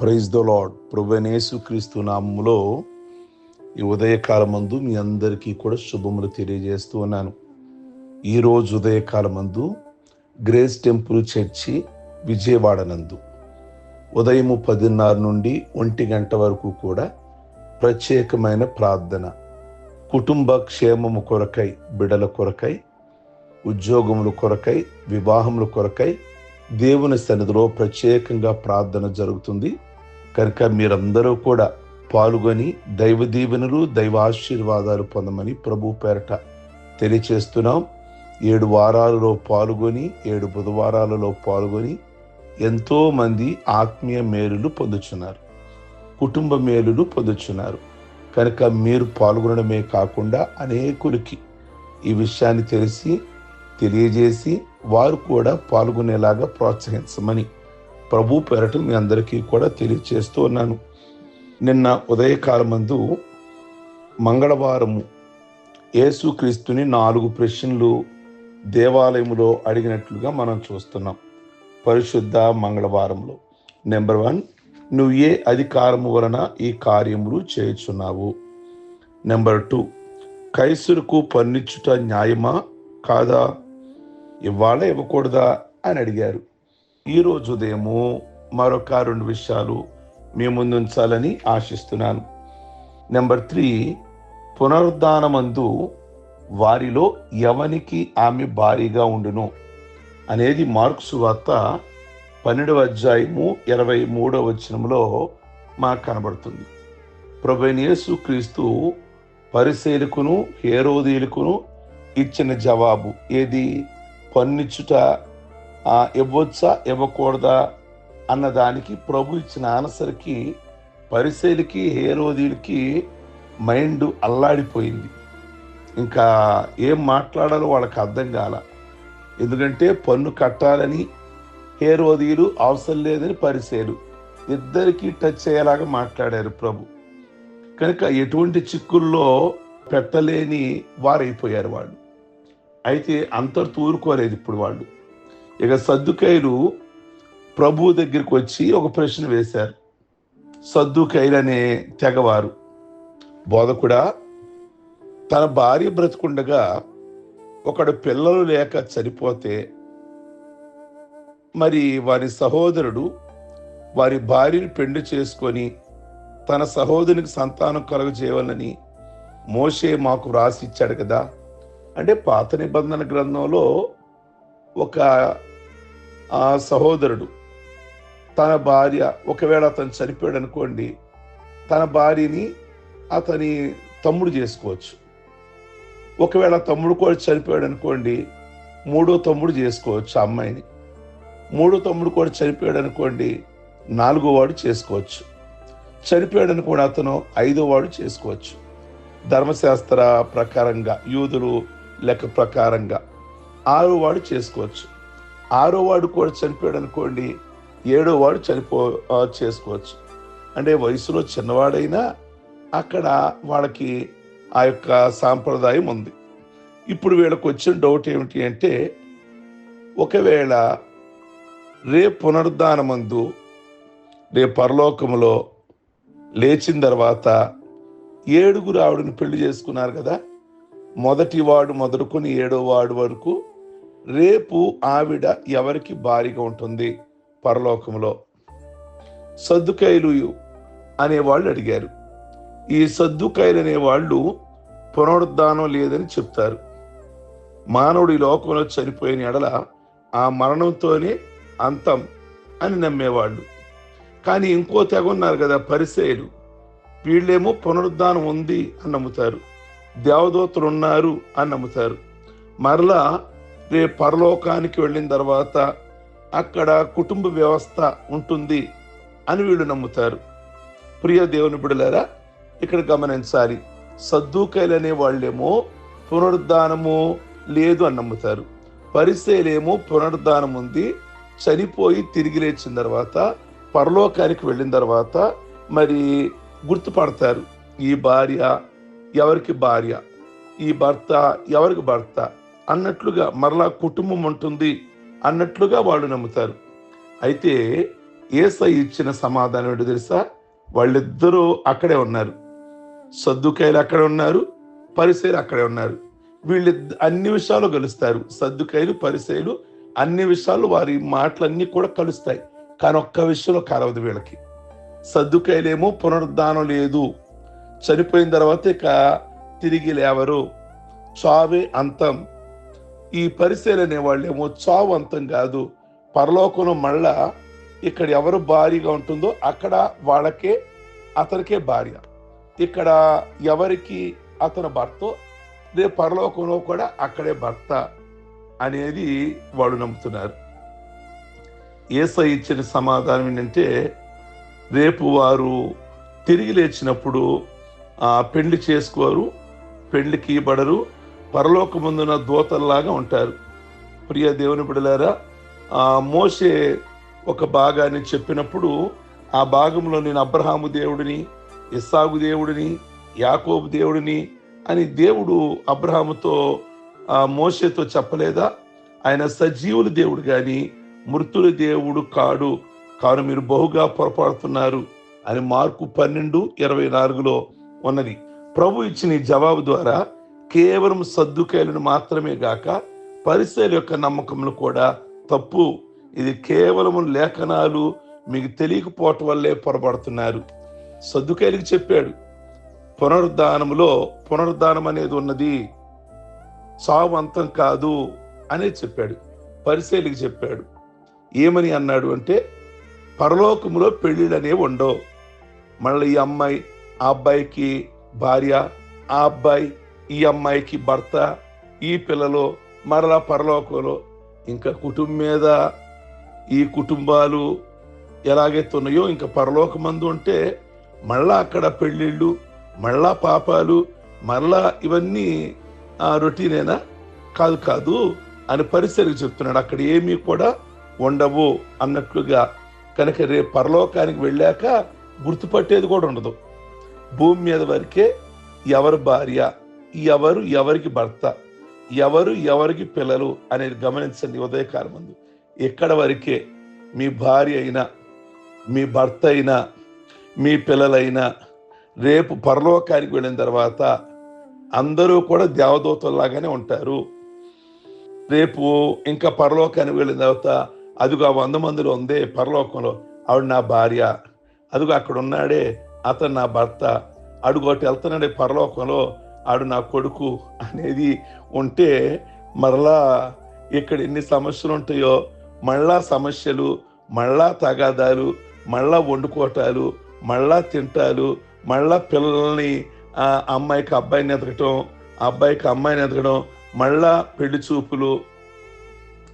Praise the lord ప్రభునేసు క్రీస్తు నామములో ఈ ఉదయకాలమందు మీ అందరికీ కూడా శుభములు తెలియజేస్తూ ఉన్నాను. ఈరోజు ఉదయకాలమందు గ్రేస్ టెంపుల్ చర్చి విజయవాడ నందు ఉదయము పదిన్నర నుండి ఒంటి గంట వరకు కూడా ప్రత్యేకమైన ప్రార్థన కుటుంబ క్షేమము కొరకై బిడల కొరకై ఉద్యోగముల కొరకై వివాహముల కొరకై దేవుని సన్నిధిలో ప్రత్యేకంగా ప్రార్థన జరుగుతుంది. కనుక మీరందరూ కూడా పాల్గొని దైవ దీవెనలు దైవ ఆశీర్వాదాలు పొందమని ప్రభు పేరట తెలియచేస్తున్నాం. ఏడు వారాలలో పాల్గొని ఏడు బుధవారాలలో పాల్గొని ఎంతో మంది ఆత్మీయ మేలులు పొందుచున్నారు. కుటుంబ మేలులు పొందుచున్నారు. కనుక మీరు పాల్గొనడమే కాకుండా అనేకులకి ఈ విషయాన్ని తెలిసి తెలియజేసి వారు కూడా పాల్గొనేలాగా ప్రోత్సహించమని ప్రభు పేరట మీ అందరికీ కూడా తెలియచేస్తూ ఉన్నాను. నిన్న ఉదయకాలమందు మంగళవారము యేసుక్రీస్తుని నాలుగు ప్రశ్నలు దేవాలయంలో అడిగినట్లుగా మనం చూస్తున్నాం. పరిశుద్ధ మంగళవారంలో నెంబర్ వన్ నువ్వు ఏ అధికారము వలన ఈ కార్యములు చేయుచున్నావు? నెంబర్ టూ కైసురుకు పన్నిచ్చుట న్యాయమా? కాదా? ఇవ్వాలా ఇవ్వకూడదా? అని అడిగారు. ఈరోజు ఉదయము మరొక రెండు విషయాలు మీ ముందు ఉంచాలని ఆశిస్తున్నాను. నెంబర్ త్రీ పునరుద్ధానమందు వారిలో ఎవనికి ఆమె భారీగా ఉండును అనేది మార్క్స్ వార్త పన్నెండవ అధ్యాయము ఇరవై మూడవ వచనంలో మాకు కనబడుతుంది. ప్రభనేసు క్రీస్తు పరిశీలకును హేరోదీలకును ఇచ్చిన జవాబు ఏది? పన్నిచ్చుట ఇవ్వచ్చా ఇవ్వకూడదా అన్నదానికి ప్రభు ఇచ్చిన ఆన్సర్కి పరిశైలికి హేరోదీలకి మైండ్ అల్లాడిపోయింది. ఇంకా ఏం మాట్లాడాలో వాళ్ళకి అర్థం కాల. ఎందుకంటే పన్ను కట్టాలని హేరోదీలు అవసరం లేదని పరిశీలు ఇద్దరికీ టచ్ అయ్యేలాగా మాట్లాడారు ప్రభు. కనుక ఎటువంటి చిక్కుల్లో పెట్టలేని వారైపోయారు వాళ్ళు. అయితే అంతటితో తూరుకోలేదు ఇప్పుడు వాళ్ళు. ఇక సర్దుకాయలు ప్రభు దగ్గరికి వచ్చి ఒక ప్రశ్న వేశారు. సర్దుకాయలు అనే తెగవారు. బోధకుడా తన భార్య బ్రతుకుండగా ఒకడు పిల్లలు లేక చనిపోతే మరి వారి సహోదరుడు వారి భార్యను పెండు చేసుకొని తన సహోదరునికి సంతానం కలుగ చేయవాలని మోషే మాకు వ్రాసి ఇచ్చాడు కదా. అంటే పాత నిబంధన గ్రంథంలో ఒక ఆ సహోదరుడు తన భార్య ఒకవేళ అతను చనిపోయాడు అనుకోండి తన భార్యని అతని తమ్ముడు చేసుకోవచ్చు. ఒకవేళ తమ్ముడు కూడా చనిపోయాడు అనుకోండి మూడో తమ్ముడు చేసుకోవచ్చు ఆ అమ్మాయిని. మూడో తమ్ముడు కూడా చనిపోయాడు అనుకోండి నాలుగో వాడు చేసుకోవచ్చు. చనిపోయాడు అనుకోండి అతను ఐదో వాడు చేసుకోవచ్చు. ధర్మశాస్త్ర ప్రకారంగా యూదులు లెక్క ప్రకారంగా ఆరో వాడు చేసుకోవచ్చు. ఆరో వాడు కూడా చనిపోయాడు అనుకోండి ఏడో వాడు చనిపో చేసుకోవచ్చు. అంటే వయసులో చిన్నవాడైనా అక్కడ వాళ్ళకి ఆ యొక్క సాంప్రదాయం ఉంది. ఇప్పుడు వీళ్ళకి వచ్చిన డౌట్ ఏమిటి అంటే ఒకవేళ రే పునరుద్ధానమందు రే పరలోకములో లేచిన తర్వాత ఏడుగురు ఆవిడని పెళ్ళి చేసుకున్నారు కదా మొదటి వాడు మొదలుకొని ఏడో వాడు వరకు రేపు ఆవిడ ఎవరికి భారీగా ఉంటుంది? పరలోకంలో. సద్దుకైలు అనేవాళ్ళు అడిగారు. ఈ సద్దుకైలు అనేవాళ్ళు పునరుద్ధానం లేదని చెప్తారు. మానవుడి లోకంలో చనిపోయిన ఎడల ఆ మరణంతోనే అంతం అని నమ్మేవాళ్ళు. కానీ ఇంకో తెగ ఉన్నారు కదా పరిసేయులు వీళ్ళేమో పునరుద్ధానం ఉంది అని నమ్ముతారు. దేవదూతలు ఉన్నారు అని నమ్ముతారు. మరలా రేపు పరలోకానికి వెళ్ళిన తర్వాత అక్కడ కుటుంబ వ్యవస్థ ఉంటుంది అని వీళ్ళు నమ్ముతారు. ప్రియ దేవుని బిడలారా ఇక్కడ గమనించాలి. సద్దుకాయలు అనే వాళ్ళేమో పునరుద్ధానము లేదు అని నమ్ముతారు. పరిశైలేమో పునరుద్ధానం ఉంది చనిపోయి తిరిగి లేచిన తర్వాత పరలోకానికి వెళ్ళిన తర్వాత మరి గుర్తుపడతారు. ఈ భార్య ఎవరికి భార్య? ఈ భర్త ఎవరికి భర్త? అన్నట్లుగా మరలా కుటుంబం ఉంటుంది అన్నట్లుగా వాళ్ళు నమ్ముతారు. అయితే ఏసై ఇచ్చిన సమాధానం ఏంటో తెలుసా? వాళ్ళిద్దరూ అక్కడే ఉన్నారు. సద్దుకాయలు అక్కడే ఉన్నారు పరిసైలు అక్కడే ఉన్నారు. వీళ్ళు అన్ని విషయాలు కలుస్తారు. సద్దుకాయలు పరిసైలు అన్ని విషయాలు వారి మాటలన్నీ కూడా కలుస్తాయి. కానీ ఒక్క విషయంలో కలవదు వీళ్ళకి. సర్దుకాయలేమో పునరుద్ధానం లేదు. చనిపోయిన తర్వాత ఇక తిరిగి లేవరు. చావే అంతం. ఈ పరిశీలన అనేవాళ్ళేమో చావు అంతం కాదు. పరలోకంలో మళ్ళా ఇక్కడ ఎవరు భారీగా ఉంటుందో అక్కడ వాళ్ళకే అతనికే భార్య. ఇక్కడ ఎవరికి అతను భర్త? రేపు పరలోకంలో కూడా అక్కడే భర్త అనేది వాళ్ళు నమ్ముతున్నారు. ఏసై ఇచ్చిన సమాధానం ఏంటంటే రేపు వారు తిరిగి లేచినప్పుడు పెళ్ళి చేసుకోరు పెళ్ళికి ఇవ్వబడరు పరలోకముందున దూతల్లాగా ఉంటారు. ప్రియ దేవుని బిడలారా ఆ మోసే ఒక భాగాన్ని చెప్పినప్పుడు ఆ భాగంలో నేను అబ్రహాము దేవుడిని ఇస్సాగు దేవుడిని యాకోబు దేవుడిని అని దేవుడు అబ్రహాముతో ఆ మోసేతో చెప్పలేదా? ఆయన సజీవుల దేవుడు కానీ మృతుల దేవుడు కాడు. కాను మీరు బహుగా పొరపాడుతున్నారు అని మార్కు పన్నెండు ఇరవై నాలుగులో ఉన్నది. ప్రభు ఇచ్చిన జవాబు ద్వారా కేవలం సర్దుకాయలను మాత్రమే గాక పరిశీల యొక్క నమ్మకములు కూడా తప్పు. ఇది కేవలము లేఖనాలు మీకు తెలియకపోవటం వల్లే పొరపడుతున్నారు సర్దుకాయలకు చెప్పాడు పునరుద్ధానములో పునరుద్ధానం అనేది ఉన్నది. సావు అంతం కాదు అనే చెప్పాడు. పరిశీలికి చెప్పాడు ఏమని అన్నాడు అంటే పరలోకములో పెళ్ళిళ్ళు అనేవి ఉండవు. మళ్ళీ ఈ అమ్మాయి ఆ అబ్బాయికి భార్య ఆ అబ్బాయి ఈ అమ్మాయికి భర్త ఈ పిల్లలు మరలా పరలోకంలో ఇంకా కుటుంబం మీద ఈ కుటుంబాలు ఎలాగైతే ఉన్నాయో ఇంకా పరలోకమందు ఉంటే మళ్ళా అక్కడ పెళ్ళిళ్ళు మళ్ళా పాపాలు మళ్ళా ఇవన్నీ ఆ, రొటీనేనా? కాదు కాదు అని పరిస్థితి చెప్తున్నాడు. అక్కడ ఏమీ కూడా ఉండవు అన్నట్లుగా కనుక రేపు పరలోకానికి వెళ్ళాక గుర్తుపట్టేది కూడా ఉండదు. భూమి మీద వరకే ఎవరి భార్య ఎవరు ఎవరికి భర్త ఎవరు ఎవరికి పిల్లలు అనేది గమనించండి ఉదయకాలం ముందు. ఎక్కడ వరకే మీ భార్య అయినా మీ భర్త అయినా మీ పిల్లలైనా రేపు పరలోకానికి వెళ్ళిన తర్వాత అందరూ కూడా దేవదూతల్లాగానే ఉంటారు. రేపు ఇంకా పరలోకానికి వెళ్ళిన తర్వాత అదిగో ఆ వంద మందిలో ఉందే పరలోకంలో ఆవిడ నా భార్య. అదిగో అక్కడ ఉన్నాడే అతను నా భర్త. అడుగోటి వెళ్తున్నాడే పరలోకంలో ఆడు నా కొడుకు అనేది ఉంటే మరలా ఇక్కడ ఎన్ని సమస్యలు ఉంటాయో మళ్ళా సమస్యలు మళ్ళా తగాదాలు మళ్ళా వండుకోటాలు మళ్ళా తింటాలు మళ్ళా పిల్లల్ని ఆ అమ్మాయికి అబ్బాయిని ఎదగటం అబ్బాయికి అమ్మాయిని ఎదగడం మళ్ళా పెళ్ళి చూపులు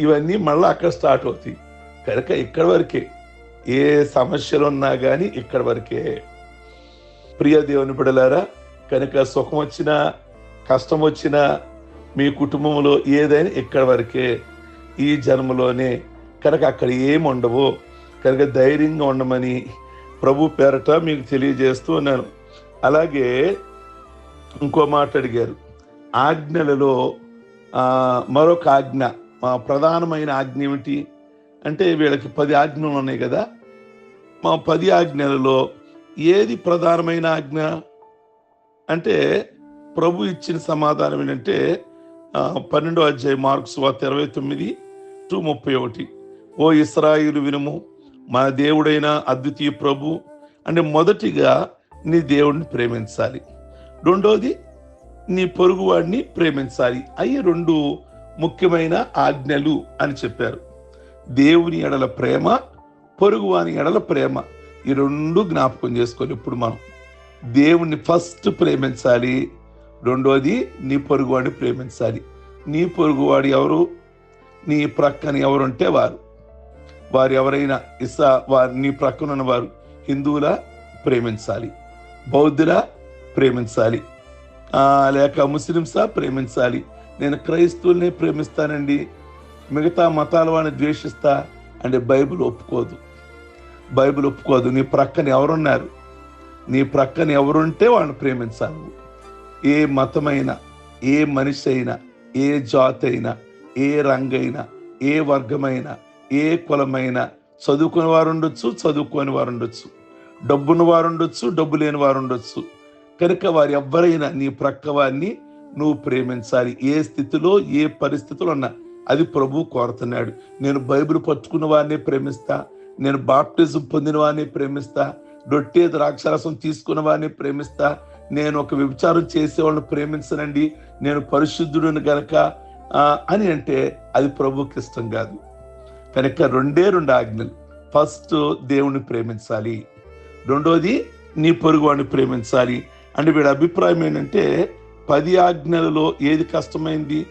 ఇవన్నీ మళ్ళీ అక్కడ స్టార్ట్ అవుతాయి. కనుక ఇక్కడి వరకే ఏ సమస్యలు ఉన్నా కానీ ఇక్కడ వరకే. ప్రియ దేవుని బిడలారా కనుక సుఖం వచ్చినా కష్టం వచ్చినా మీ కుటుంబంలో ఏదైనా ఇక్కడి వరకే ఈ జన్మలోనే కనుక అక్కడ ఏమి ఉండవు. కనుక ధైర్యంగా ఉండమని ప్రభు పేరట మీకు తెలియజేస్తూ ఉన్నాను. అలాగే ఇంకో మాట అడిగారు. ఆజ్ఞలలో మరొక ఆజ్ఞ మా ప్రధానమైన ఆజ్ఞ ఏమిటి? అంటే వీళ్ళకి పది ఆజ్ఞలు ఉన్నాయి కదా. మా పది ఆజ్ఞలలో ఏది ప్రధానమైన ఆజ్ఞ? అంటే ప్రభు ఇచ్చిన సమాధానం ఏంటంటే పన్నెండో అధ్యాయ మార్క్స్ వార్త ఇరవై తొమ్మిది టు ముప్పై ఒకటి. ఓ ఇస్రాయిలు వినుము మన దేవుడైన అద్వితీయ ప్రభు అంటే మొదటిగా నీ దేవుడిని ప్రేమించాలి. రెండోది నీ పొరుగువాడిని ప్రేమించాలి. అయ్యి రెండు ముఖ్యమైన ఆజ్ఞలు అని చెప్పారు. దేవుని ఎడల ప్రేమ పొరుగువాని ఎడల ప్రేమ. ఈ రెండు జ్ఞాపకం చేసుకోవాలి ఇప్పుడు మనం దేవుణ్ణి ఫస్ట్ ప్రేమించాలి. రెండోది నీ పొరుగువాడిని ప్రేమించాలి. నీ పొరుగువాడు ఎవరు? నీ ప్రక్కన ఎవరుంటే వారు. వారు ఎవరైనా ఇసా వారు నీ ప్రక్కనున్న వారు హిందువులా ప్రేమించాలి. బౌద్ధులా ప్రేమించాలి. లేక ముస్లిమ్సా ప్రేమించాలి. నేను క్రైస్తవుల్ని ప్రేమిస్తానండి. మిగతా మతాల వాడిని ద్వేషిస్తా అంటే బైబిల్ ఒప్పుకోదు. బైబిల్ ఒప్పుకోదు. నీ ప్రక్కన ఎవరున్నారు? నీ ప్రక్కన ఎవరుంటే వాళ్ళని ప్రేమించాలి. ఏ మతమైనా ఏ మనిషి అయినా ఏ జాతి అయినా ఏ రంగైనా ఏ వర్గమైనా ఏ కులమైనా చదువుకుని వారు ఉండొచ్చు చదువుకోని వారు ఉండొచ్చు. డబ్బున్న వారు ఉండొచ్చు డబ్బు లేని వారు ఉండొచ్చు. కనుక వారు ఎవ్వరైనా నీ ప్రక్క వారిని నువ్వు ప్రేమించాలి. ఏ స్థితిలో ఏ పరిస్థితులు ఉన్నా అది ప్రభు కోరుతున్నాడు. నేను బైబిల్ పట్టుకున్న వారిని ప్రేమిస్తా నేను బాప్టిజం పొందిన వారిని ప్రేమిస్తా రొట్టె ద్రాక్షరసం తీసుకున్న వారిని ప్రేమిస్తా. నేను ఒక వ్యభిచారం చేసే వాళ్ళని ప్రేమించనండి. నేను పరిశుద్ధుడిని గనక అని అంటే అది ప్రభుకి ఇష్టం కాదు. కనుక రెండే రెండు ఆజ్ఞలు. ఫస్ట్ దేవుణ్ణి ప్రేమించాలి. రెండోది నీ పొరుగువాడిని ప్రేమించాలి. అంటే వీడి అభిప్రాయం ఏంటంటే పది ఆజ్ఞలలో ఏది కష్టమైంది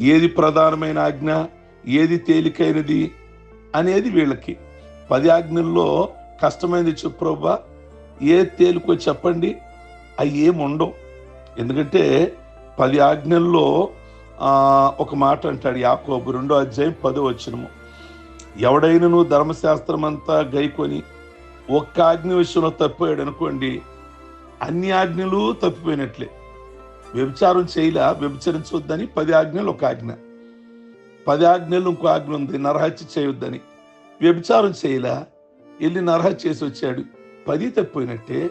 ఏది ప్రధానమైన ఆజ్ఞ ఏది తేలికైనది అనేది వీళ్ళకి. పది ఆజ్ఞల్లో కష్టమైంది చెప్పు ప్రభా ఏ తేలికో చెప్పండి అవి ఏమి ఉండవు. ఎందుకంటే పది ఆజ్ఞల్లో ఒక మాట అంటాడు యాకోబు రెండో అధ్యాయం పదో వచ్చినము ఎవడైనను ధర్మశాస్త్రం అంతా గైకొని ఒక్క ఆజ్ఞ విషయంలో తప్పిపోయాడు అనుకోండి అన్ని ఆజ్ఞలు తప్పిపోయినట్లే. వ్యభిచారం చేయలా వ్యభిచరించవద్దని పది ఆజ్ఞలు ఒక ఆజ్ఞ. పది ఆజ్ఞలు ఇంకో ఆజ్ఞ ఉంది నరహత్య చేయొద్దని. వ్యభిచారం చేయలా వెళ్ళి నరహ చేసి వచ్చాడు. పది తప్పిపోయినట్టే.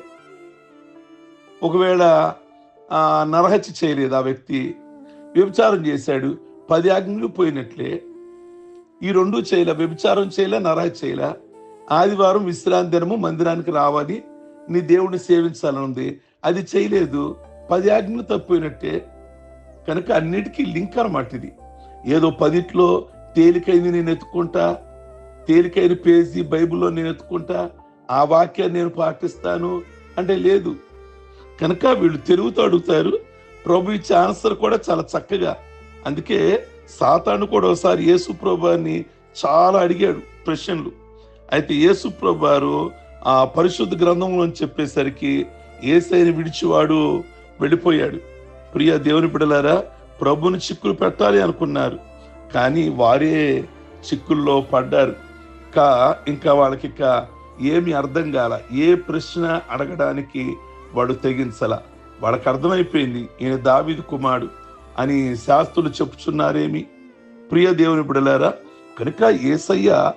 ఒకవేళ నరహత్య చేయలేదు ఆ వ్యక్తి. వ్యభిచారం చేశాడు. పది ఆజ్ఞలు పోయినట్లే. ఈ రెండు చేయలే. వ్యభిచారం చేయలే నరహత్య చేయలే. ఆదివారం విశ్రాంతి దినము మందిరానికి రావాలి. నీ దేవుడిని సేవించాలని ఉంది. అది చేయలేదు. పది ఆజ్ఞలు తప్పిపోయినట్టే. కనుక అన్నిటికీ లింక్ అనమాట ఇది. ఏదో పదిట్లో తేలికైంది నేను ఎత్తుకుంటా. తేలికైన పేజీ బైబిల్లో నేను ఎత్తుకుంటా ఆ వాక్యాన్ని నేను పాటిస్తాను అంటే లేదు. కనుక వీళ్ళు తిరుగుతూ అడుగుతారు ప్రభు ఇచ్చే ఆన్సర్ కూడా చాలా చక్కగా. అందుకే సాతాను కూడా ఒకసారి యేసు ప్రభాని చాలా అడిగాడు ప్రశ్నలు. అయితే యేసు ప్రభారు ఆ పరిశుద్ధ గ్రంథంలో చెప్పేసరికి ఏసైని విడిచివాడు వెళ్ళిపోయాడు. ప్రియ దేవుని బిడలారా ప్రభుని చిక్కులు పెట్టాలి అనుకున్నారు. కానీ వారే చిక్కుల్లో పడ్డారు. ఇంకా ఇంకా వాళ్ళకి ఇక ఏమి అర్థం కాల. ఏ ప్రశ్న అడగడానికి వాడు తెగించల. వాళ్ళకి అర్థమైపోయింది ఈయన దావిది కుమారుడు అని శాస్త్రులు చెప్పుచున్నారేమి? ప్రియ దేవుని బిడలారా కనుక ఏసయ్య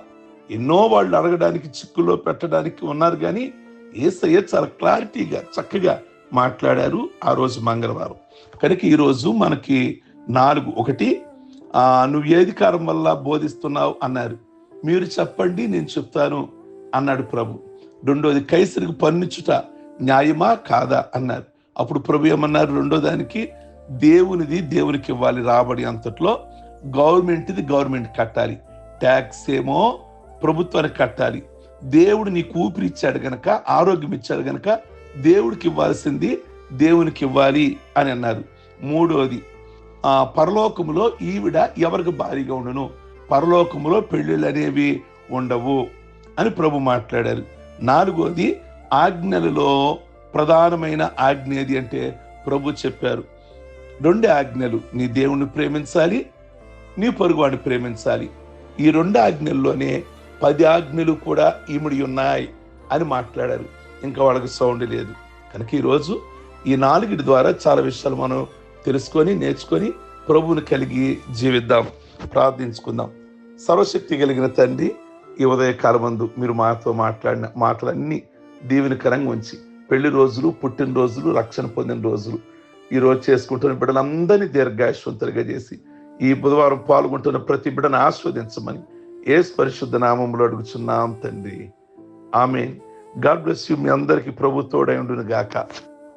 ఎన్నో వాళ్ళు అడగడానికి చిక్కులో పెట్టడానికి ఉన్నారు కానీ ఏసయ్య చాలా క్లారిటీగా చక్కగా మాట్లాడారు ఆ రోజు మంగళవారం. కనుక ఈరోజు మనకి నాలుగు ఒకటి నువ్వు ఏది కారం వల్ల బోధిస్తున్నావు? అన్నారు. మీరు చెప్పండి నేను చెప్తాను అన్నాడు ప్రభు. రెండోది కైసరికి పన్నుచుట న్యాయమా కాదా అన్నారు. అప్పుడు ప్రభు ఏమన్నారు? రెండో దానికి దేవునిది దేవునికి ఇవ్వాలి రాబడి అంతట్లో గవర్నమెంట్ది గవర్నమెంట్ కట్టాలి. ట్యాక్స్ ఏమో ప్రభుత్వానికి కట్టాలి. దేవుడు నీకు ఊపిరి ఇచ్చాడు గనక ఆరోగ్యం ఇచ్చాడు గనక దేవుడికి ఇవ్వాల్సింది దేవునికి ఇవ్వాలి అని అన్నారు. మూడోది ఆ పరలోకములో ఈవిడ ఎవరికి భారీగా ఉండును? పరలోకములో పెళ్ళిళ్ళు అనేవి ఉండవు అని ప్రభు మాట్లాడారు. నాలుగోది ఆజ్ఞలలో ప్రధానమైన ఆజ్ఞ ఏది అంటే ప్రభు చెప్పారు. రెండు ఆజ్ఞలు నీ దేవుణ్ణి ప్రేమించాలి నీ పొరుగువాడిని ప్రేమించాలి. ఈ రెండు ఆజ్ఞల్లోనే పది ఆజ్ఞలు కూడా ఈముడి ఉన్నాయి అని మాట్లాడారు. ఇంకా వాళ్ళకి సౌండ్ లేదు. కనుక ఈరోజు ఈ నాలుగిటి ద్వారా చాలా విషయాలు మనం తెలుసుకొని నేర్చుకొని ప్రభువుని కలిగి జీవిద్దాం ప్రార్థించుకుందాం. సర్వశక్తి కలిగిన తండ్రి ఈ ఉదయకాలమందు మీరు మాతో మాట్లాడిన మాటలన్నీ దీవెనకరంగా ఉంచి పెళ్ళి రోజులు పుట్టినరోజులు రక్షణ పొందిన రోజులు ఈరోజు చేసుకుంటున్న బిడ్డలందరినీ దీర్ఘాశ్వంతులుగా చేసి ఈ బుధవారం పాల్గొంటున్న ప్రతి బిడ్డను ఆస్వాదించమని ఏ పరిశుద్ధ నామంలో అడుగుచున్నాం తండ్రి. ఆమె గాడ్ బ్లెస్ యూ. మీ అందరికీ ప్రభుత్వడై ఉండును గాక